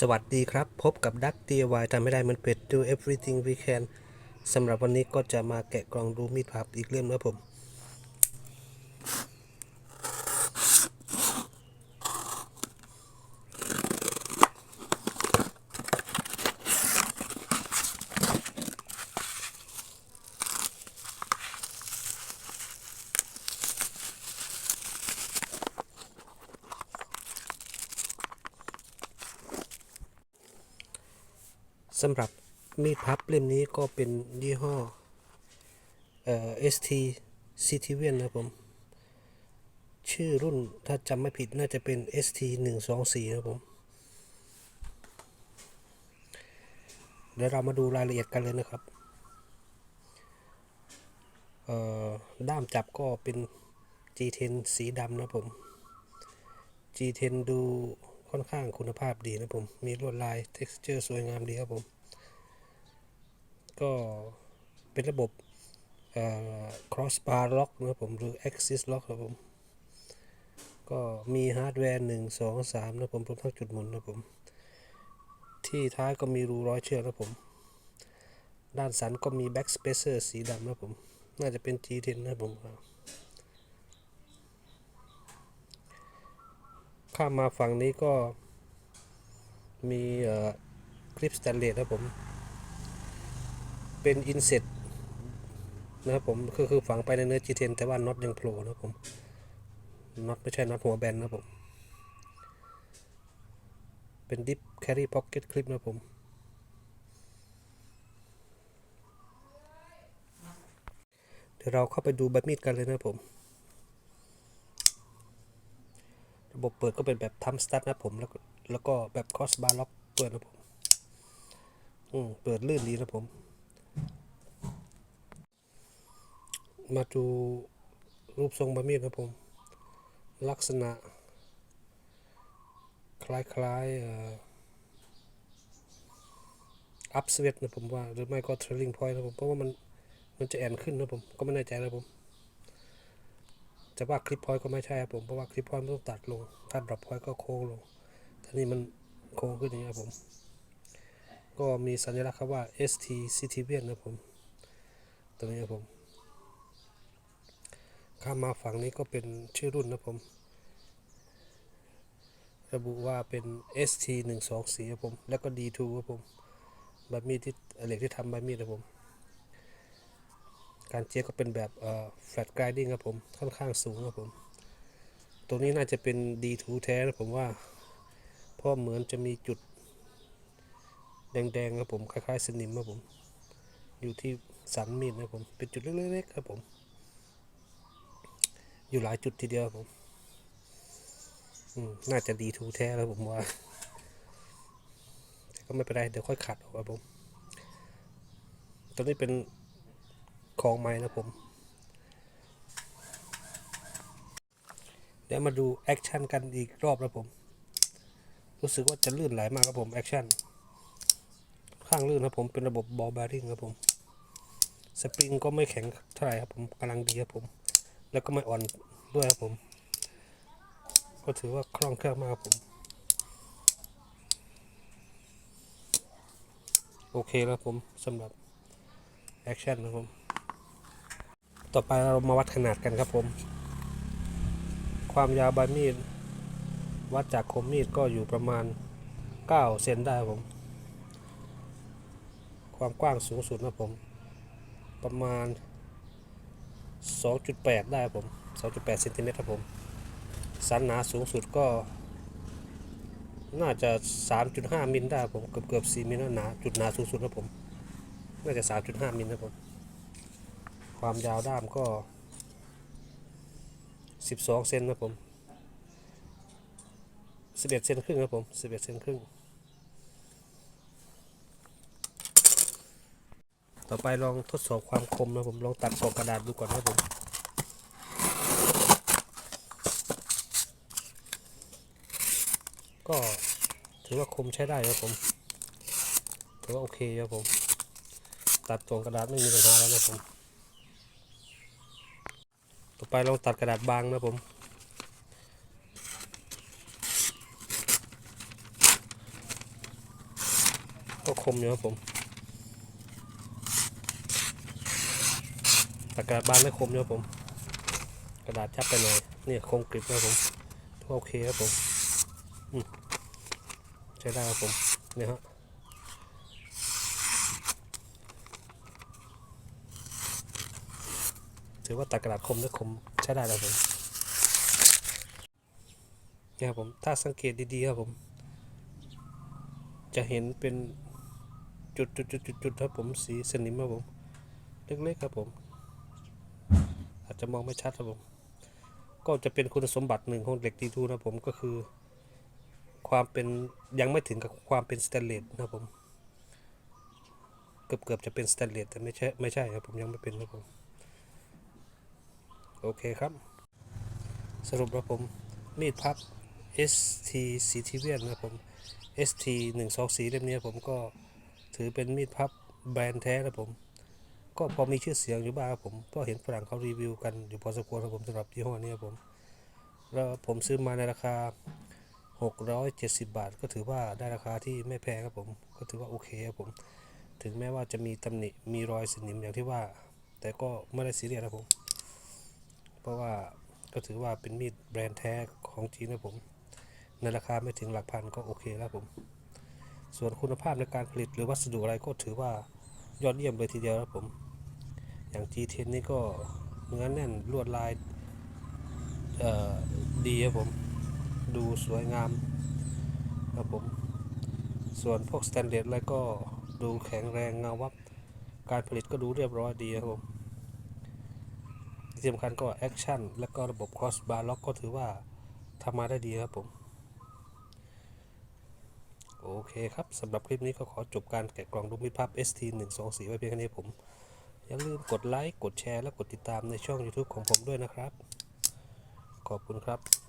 สวัสดีครับ พบกับดัก DIY ทำไม่ได้มันเป็ด do everything we can สำหรับวันนี้ก็จะมาแกะกล่องดูมีดพับอีกเล่มนะครับผม สำหรับมีดพับเล่มนี้ก็เป็นยี่ห้อเอ่อ ST c i t i v i a n นะครับผม ชื่อรุ่นถ้าจำไม่ผิดน่าจะเป็น ST 124นะครับผม เดี๋ยวเรามาดูรายละเอียดกันเลยนะครับเอ่อด้ามจับก็เป็น G10 สีดำนะครับผม G10 ดู ค่อนข้างคุณภาพดีนะผม มีลวดลาย texture สวยงามดีครับผม ก็เป็นระบบ crossbar lock นะครับผม หรือ axis lock ครับผม ก็มีฮาร์ดแวร์ 1 2 3 นะผมรวมทั้งจุดหมุนนะผม ที่ท้ายก็มีรูร้อยเชือกนะผม ด้านสันก็มี back spacer สีดำนะผม น่าจะเป็น G10 นะผมครับ ข้ามมาฝั่งนี้ก็มีคลิปสแตนเลสนะครับผม เป็นอินเส t นะครับผมคือคือฝังไปในเนื้อ G10 แต่ว่าน็อตยังโผล่นะครับผมน็อตไม่ใช่น็อตหัวแบนนะครับผม เป็นดิฟแครีพ็อกเก็ตคลิปนะครับผม เดี๋ยวเราเข้าไปดูใบมีดกันเลยนะครับผม ระ บบเปิดก็เป็นแบบทัมสตาร์ทนะผมแล้วก็แล้วก็แบบคอสบาร์ล็อกเปิดนะผมอืมเปิดลื่นดีนะผม มาดูรูปทรงบะมีดนะผม ลักษณะ คล้ายๆอัพสเวตนะผมว่า หรือไม่ก็เทรลลิงพอยต์นะผม เพราะว่ามันมันจะแอนขึ้นนะผม ก็ไม่แน่ใจนะผม จะว่าคลิปพอยก็ไม่ใช่ครับผมเพราะว่าคลิปพอยต์มันต้องตัดลง ถ้าดรอปพอยก็โค้งลงแต่นี่มันโค้งขึ้นอย่างนี้ครับผม ก็มีสัญลักษณ์ครับว่า ST c i t i v i a n นะผมตัวนี้ครับผมข้ามมาฝั่งนี้ก็เป็นชื่อรุ่นนะผม ระบุว่าเป็น ST 1 2 4ครับผม แล้วก็ D2 ครับผมใบมีดที่เหล็กที่ทำใบมีดครับผม การเจียก็เป็นแบบเอ่อ flat grinding ครับผมค่อนข้างสูงครับผม ตรงนี้น่าจะเป็น D2 แท้นะผมว่า เพราะเหมือนจะมีจุด แดงๆครับผมคล้ายๆสนิมครับผม อยู่ที่สันมีดนะครับผม เป็นจุดเล็กๆครับผม อยู่หลายจุดทีเดียวครับผมอืมน่าจะดีทูแท้แล้วผมว่าแต่ก็ไม่เป็นไร เดี๋ยวค่อยขัดออกครับผมตัวนี้เป็น ของไม้นะผม เดี๋ยวมาดูแอคชั่นกันอีกรอบนะผม รู้สึกว่าจะลื่นไหลมากครับผมแอคชั่น ข้างลื่นครับผมเป็นระบบบอลแบริ่งครับผม สปริงก็ไม่แข็งเท่าไหร่ครับผมกำลังดีครับผม แล้วก็ไม่อ่อนด้วยครับผม ก็ถือว่าคล่องแคล่วมากครับผมโอเคแล้วผมสำหรับ แอคชั่นนะครับผม ต่อไปเรามาวัดขนาดกันครับผม ความยาวใบมีด วัดจากคมมีดก็อยู่ประมาณ 9 เซนได้ผม ความกว้างสูงสุดนะผม ประมาณ 2.8 ได้ผม 2.8เซนติเมตรครับผม สันหนาสูงสุดก็ น่าจะ 3.5 มิลได้ผม เกือบเกือบ4มิลนะหนา จุดหนาสูงสุดครับผม น่าจะ 3.5 มิลนะครับผม ความยาวด้ามก็ 12 เซนนะครับผม 11 เซนครึ่งครับผม 11 เซนครึ่ง ต่อไปลองทดสอบความคมนะผม ลองตัดกอกระดาษดูก่อนนะครับผมก็ถือว่าคมใช้ได้ครับผม ถือว่าโอเคครับผม ตัดกล่องกระดาษไม่มีปัญหาแล้วนะผม ต่อไปลองตัดกระดาษบางนะผมก็คมอยู่ครับผมปากกาษบานไม่คมอยู่ครับผม กระดาษจับไปหน่อยนี่คมกริบนะผมก็โอเคครับผมอืมใช้ได้ครับผมเนี่ยฮะ ถือว่าตัดกระดาษคมได้คมใช้ได้แล้วผมเนี่ยครับผมถ้าสังเกตดีๆครับผม จะเห็นเป็นจุดจุดจุดจุดจุดครับผมสีสนิมครับผมเล็กๆครับผม อาจจะมองไม่ชัดครับผม ก็จะเป็นคุณสมบัติหนึ่งของเหล็กดีทูนะครับผมก็คือ ความเป็นยังไม่ถึงกับความเป็นสแตนเลสนะครับผม เกือบเกือบจะเป็นสแตนเลสแต่ไม่ใช่ไม่ใช่ครับผมยังไม่เป็นครับผม โอเคครับ สรุปแล้วผม มีดพับ ST สีทีเวียนนะผม ST 1 2 4เล่มนี้ผมก็ถือเป็นมีดพับแบรนด์แท้นะผม ก็พอมีชื่อเสียงอยู่บ้างครับผมก็เห็นฝรั่งเขารีวิวกันอยู่พอสมควรครับผมสำหรับยี่ห้อนี้ครับผม แล้วผมซื้อมาในราคา 670 บาท ก็ถือว่าได้ราคาที่ไม่แพงครับผม ก็ถือว่าโอเคครับผม ถึงแม้ว่าจะมีตำหนิมีรอยสนิมอย่างที่ว่า แต่ก็ไม่ได้ซีเรียสครับผม เพราะว่าก็ถือว่าเป็นมีดแบรนด์แท้ของจีนนะผม ในราคาไม่ถึงหลักพันก็โอเคแล้วผม ส่วนคุณภาพในการผลิตหรือวัสดุอะไรก็ถือว่ายอดเยี่ยมเลยทีเดียวครับผม อย่าง G10 นี่ก็เนื้อแน่นลวดลายดีครับผม ดูสวยงามครับผม ส่วนพวกสแตนเลสอะไรก็ดูแข็งแรงเงาวับ การผลิตก็ดูเรียบร้อยดีครับผม ที่สำคัญก็แอคชั่นและก็ระบบครอสบาร์ล็อกก็ถือว่าทำมาได้ดีครับผม โอเคครับสำหรับคลิปนี้ก็ขอจบการแกะกล่องดูมิตรภาพ ST 1 2 4ไว้เพียงแค่นี้ผม อย่าลืมกดไลค์ กดแชร์ และกดติดตามในช่อง YouTube ของผมด้วยนะครับ ขอบคุณครับ